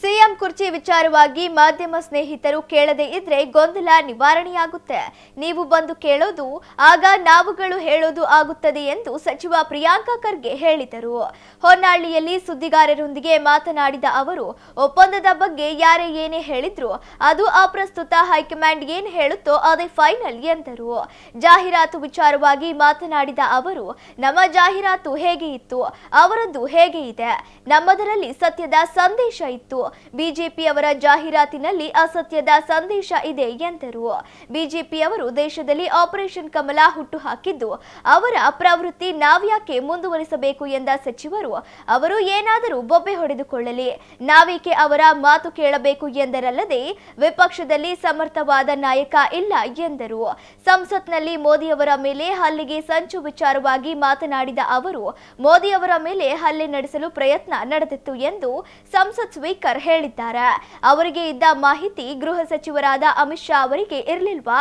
CM ಕುರ್ಚಿ ವಿಚಾರವಾಗಿ ಮಾಧ್ಯಮ ಸ್ನೇಹಿತರು ಕೇಳದೇ ಇದ್ರೆ ಗೊಂದಲ ನಿವಾರಣೆಯಾಗುತ್ತೆ. ನೀವು ಬಂದು ಕೇಳೋದು, ಆಗ ನಾವುಗಳು ಹೇಳೋದು ಆಗುತ್ತದೆ ಎಂದು ಸಚಿವ ಪ್ರಿಯಾಂಕ ಖರ್ಗೆ ಹೇಳಿದರು. ಹೊನ್ನಾಳಿಯಲ್ಲಿ ಸುದ್ದಿಗಾರರೊಂದಿಗೆ ಮಾತನಾಡಿದ ಅವರು, ಒಪ್ಪಂದದ ಬಗ್ಗೆ ಯಾರೇ ಏನೇ ಹೇಳಿದ್ರು, ಅದು ಅಪ್ರಸ್ತುತ ಹೈಕಮಾಂಡ್ ಏನ್ ಹೇಳುತ್ತೋ ಅದೇ ಫೈನಲ್ ಎಂದರು. ಜಾಹೀರಾತು ವಿಚಾರವಾಗಿ ಮಾತನಾಡಿದ ಅವರು, ನಮ್ಮ ಜಾಹೀರಾತು ಹೇಗೆ ಇತ್ತು, ಅವರದ್ದು ಹೇಗೆ ಇದೆ, ನಮ್ಮದರಲ್ಲಿ ಸತ್ಯದ ಸಂದೇಶ ಇತ್ತು ಬಿಜೆಪಿಯವರ ಜಾಹೀರಾತಿನಲ್ಲಿ ಅಸತ್ಯದ ಸಂದೇಶ ಇದೆ ಎಂದರು. ಬಿಜೆಪಿಯವರು ದೇಶದಲ್ಲಿ ಆಪರೇಷನ್ ಕಮಲ ಹುಟ್ಟು ಹಾಕಿದ್ದು ಅವರ ಪ್ರವೃತ್ತಿ ನಾವ್ಯಾಕೆ ಮುಂದುವರಿಸಬೇಕು ಎಂದ ಸಚಿವರು, ಅವರು ಏನಾದರೂ ಬೊಬ್ಬೆ ಹೊಡೆದುಕೊಳ್ಳಲಿ, ನಾವೇಕೆ ಅವರ ಮಾತು ಕೇಳಬೇಕು ಎಂದರಲ್ಲದೆ ವಿಪಕ್ಷದಲ್ಲಿ ಸಮರ್ಥವಾದ ನಾಯಕ ಇಲ್ಲ ಎಂದರು. ಸಂಸತ್ನಲ್ಲಿ ಮೋದಿಯವರ ಮೇಲೆ ಹಲ್ಲಿಗೆ ಸಂಚು ವಿಚಾರವಾಗಿ ಮಾತನಾಡಿದ ಅವರು, ಮೋದಿಯವರ ಮೇಲೆ ಹಲ್ಲೆ ನಡೆಸಲು ಪ್ರಯತ್ನ ನಡೆದಿತ್ತು ಎಂದು ಸಂಸತ್ ಸ್ಪೀಕರ್ ಹೇಳಿದ್ದಾರೆ. ಅವರಿಗೆ ಇದ್ದ ಮಾಹಿತಿ ಗೃಹ ಸಚಿವರಾದ ಅಮಿತ್ ಶಾ ಅವರಿಗೆ ಇರಲಿಲ್ವಾ?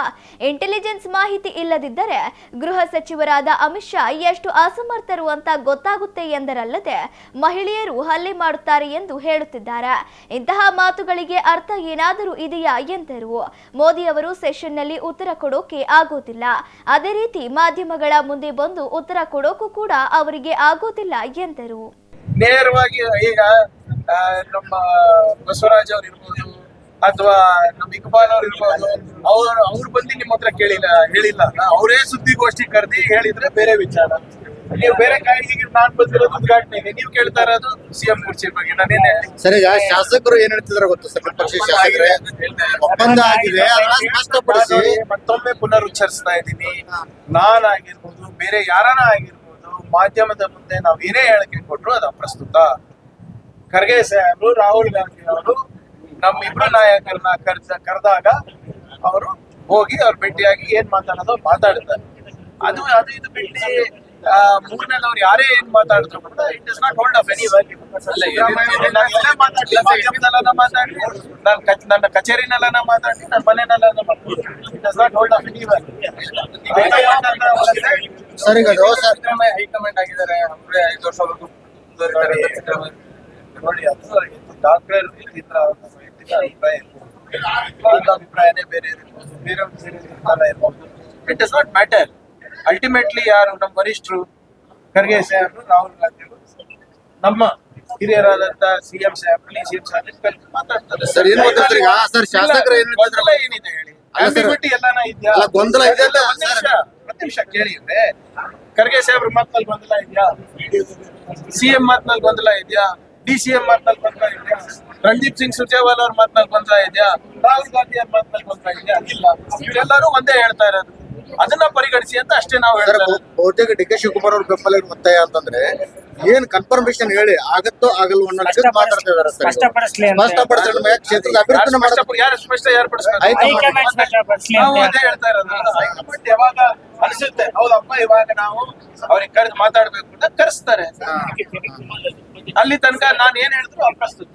ಇಂಟೆಲಿಜೆನ್ಸ್ ಮಾಹಿತಿ ಇಲ್ಲದಿದ್ದರೆ ಗೃಹ ಸಚಿವರಾದ ಅಮಿತ್ ಶಾ ಎಷ್ಟು ಅಸಮರ್ಥರು ಅಂತ ಗೊತ್ತಾಗುತ್ತೆ ಎಂದರಲ್ಲದೆ ಮಹಿಳೆಯರು ಹಲ್ಲೆ ಮಾಡುತ್ತಾರೆ ಎಂದು ಹೇಳುತ್ತಿದ್ದಾರೆ. ಇಂತಹ ಮಾತುಗಳಿಗೆ ಅರ್ಥ ಏನಾದರೂ ಇದೆಯಾ ಎಂದರು. ಮೋದಿ ಅವರು ಸೆಷನ್ನಲ್ಲಿ ಉತ್ತರ ಕೊಡೋಕೆ ಆಗೋದಿಲ್ಲ. ಅದೇ ರೀತಿ ಮಾಧ್ಯಮಗಳ ಮುಂದೆ ಬಂದು ಉತ್ತರ ಕೊಡೋಕು ಕೂಡ ಅವರಿಗೆ ಆಗೋದಿಲ್ಲ ಎಂದರು. ನೇರವಾಗಿ ಈಗ ನಮ್ಮ ಬಸವರಾಜ್ ಅವ್ರು ಇರ್ಬೋದು ಅಥವಾ ನಮ್ಮ ಇಕ್ಬಾಲ್ ಅವ್ರು ಇರ್ಬೋದು ಅವ್ರು ಅವ್ರು ಬಂದು ನಿಮ್ಮ ಹತ್ರ ಕೇಳಿಲ್ಲ ಹೇಳಿಲ್ಲ ಅವರೇ ಸುದ್ದಿಗೋಷ್ಠಿ ಕರೆದಿ ಹೇಳಿದ್ರೆ ಬೇರೆ ವಿಚಾರ. ನೀವು ಬೇರೆ ಈಗ ನಾನ್ ಬಂದಿರೋದು ಉದ್ಘಾಟನೆ ನೀವು ಕೇಳ್ತಾ ಇರೋದು ಸಿಎಂ ಕುರ್ಚಿ ಬಗ್ಗೆ. ನಾನೇನೆ ಸರಿ ಶಾಸಕರು ಏನ್ ಹೇಳ್ತಿದಾರೆ ಗೊತ್ತು ಸರ್. ಪ್ರತಿಪಕ್ಷ ಶಾಸಕರೇ. ಒಪ್ಪಂದ ಆಗಿದೆ. ಸ್ಪಷ್ಟಪಡಿಸಿ. ಮತ್ತೊಮ್ಮೆ ಪುನರುಚ್ಚರಿಸ್ತಾ ಇದ್ದೀನಿ. ನಾನಾಗಿರ್ಬೋದು ಬೇರೆ ಯಾರನ ಆಗಿರ್ಬೋದು ಮಾಧ್ಯಮದ ಮುಂದೆ ನಾವ್ ಏನೇ ಹೇಳಿಕೆ ಕೊಟ್ರು ಅದು ಅಪ್ರಸ್ತುತ. ಖರ್ಗೆ ಸಾಹೇಬರು ರಾಹುಲ್ ಗಾಂಧಿ ಅವರು ನಮ್ಮಿಬ್ರು ನಾಯಕರನ್ನ ಕರ್ದ ಕರೆದಾಗ ಅವರು ಹೋಗಿ ಅವ್ರ ಭೇಟಿಯಾಗಿ ಏನ್ ಮಾತಾಡೋದು ಮಾತಾಡ್ತಾರೆ. ಅದು ಅದು ಇದು ಬಿಟ್ಟು ಮುಗಿನಲ್ಲಿ ಅವ್ರು ಯಾರೇ ಏನ್ ಮಾತಾಡಿದ್ರು ಕೂಡ it is not hold up any ಮಾಧ್ಯಮದಲ್ಲ ಮಾತಾಡಿ ನನ್ನ ಕಚ್- ನನ್ನ ಕಚೇರಿನಲ್ಲ ಮಾತಾಡಿ ನನ್ನ ಮನೆನೆಲ್ಲ it is not hold of any high command ಆಗಿದ್ದಾರೆ. ಐದು ವರ್ಷವರೆಗೂ ಸಿದ್ದರಾಮಯ್ಯ ನೋಡಿ ಅದು ಡಾಕ್ಟರ್ ಇದ್ರ ಅಭಿಪ್ರಾಯ ಇರ್ಬೋದು. ಅಭಿಪ್ರಾಯನೇ ಬೇರೆ ಇರ್ಬೋದು ಬೇರೆ ಬೇರೆ ನಿರ್ಧಾರ ಇರ್ಬೋದು it is not matter ultimately ಯಾರು ನಮ್ಮ ವರಿಷ್ಠರು ಖರ್ಗೆ ಸಾಹೇಬ್ರು ರಾಹುಲ್ ಗಾಂಧಿ ನಮ್ಮ ಹಿರಿಯರಾದಂತ ಸಿಎಂ ಸಾಹೇಬ್ರು ಸಿಎಂ ಸಾಹೇಬ್ ಮಾತಾಡ್ತಾರೆ. ಸರ್, ಏನ್ ಗೊತ್ತಾ ಸರ್ ಈಗ? ಸರ್, ಶಾಸಕರು ಏನ್ ಹೇಳ್ತಿದ್ರು? ಗೊಂದಲ ಏನಿದೆ ಹೇಳಿ? ಎಲ್ಲಾನ ಇದ್ಯಾ? ಅಲ್ಲ, ಗೊಂದಲ ಇದೆ ಅಂತ ಒಂದ್ ನಿಮಿಷ ಒಂದ್ ನಿಮಿಷ ಕೇಳಿ ಇವ್ರೆ. ಖರ್ಗೆ ಸಾಹೇಬ್ರ ಮಾತ್ನಲ್ಲಿ ಗೊಂದಲ ಇದೆಯಾ? ಸಿಎಂ ಮಾತ್ನಲ್ಲಿ ಗೊಂದಲ ಇದೆಯಾ? ಡಿ ಸಿ ಎಂ ಮಾತ್ನಲ್ಲಿ ಬರ್ತಾ ಇದೆಯಾ? ರಣದೀಪ್ ಸಿಂಗ್ ಸುರ್ಜೇವಾಲ ಅವ್ರ ಮಾತ್ನಲ್ಲಿ ಬರ್ತಾ ಇದೆಯಾ? ರಾಹುಲ್ ಗಾಂಧಿ ಅವ್ರ ಮಾತ್ನಲ್ಲಿ ಬರ್ತಾ ಇದೆಯಾ? ಇಲ್ಲ. ಇವರೆಲ್ಲರೂ ಒಂದೇ ಹೇಳ್ತಾ ಇರೋದು. ಅದನ್ನ ಪರಿಗಣಿಸಿ ಅಂತ ಅಷ್ಟೇ ನಾವು ಸರ್ ಹೇಳ್ತಾ ಇರೋದು. ಬಹುತೇಕ ಡಿ ಕೆ ಶಿವಕುಮಾರ್ ಅವ್ರ ಬೆಂಬಲ ಒತ್ತಾಯ ಅಂತಂದ್ರೆ ಏನ್ ಕನ್ಫರ್ಮೇಶನ್ ಹೇಳಿ ಆಗತ್ತೋ ಆಗಲ್ವೋ ಅನ್ನೋ ಮಾತಾಡ್ತಾ ಇದಾರೆ. ಸ್ಪಷ್ಟಪಡಿಸ್ಲಿ ಕ್ಷೇತ್ರದ ಯಾರು ಅಭಿವೃದ್ಧಿನ ಸ್ಪಷ್ಟ ಮಾಡಬೇಕು ಯಾರು ಸ್ಪಷ್ಟ ಯಾರು ಸ್ಪಷ್ಟಪಡಿಸ್ಲಿ ನಾವು ಅದೇ ಹೇಳ್ತಾ ಇರೋದು. ಹೈಕಮಾಂಡ್ ಯಾವಾಗ ಅನಿಸುತ್ತೆ? ಹೌದಪ್ಪ ಇವಾಗ ನಾವು ಅವ್ರಿಗೆ ಕರೆದು ಮಾತಾಡ್ಬೇಕು ಅಂತ ಕರೆಸ್ತಾರೆ. ಅಲ್ಲಿ ತನಕ ನಾನು ಏನ್ ಹೇಳಿದ್ರು ಅಪ್ರಸ್ತುತ.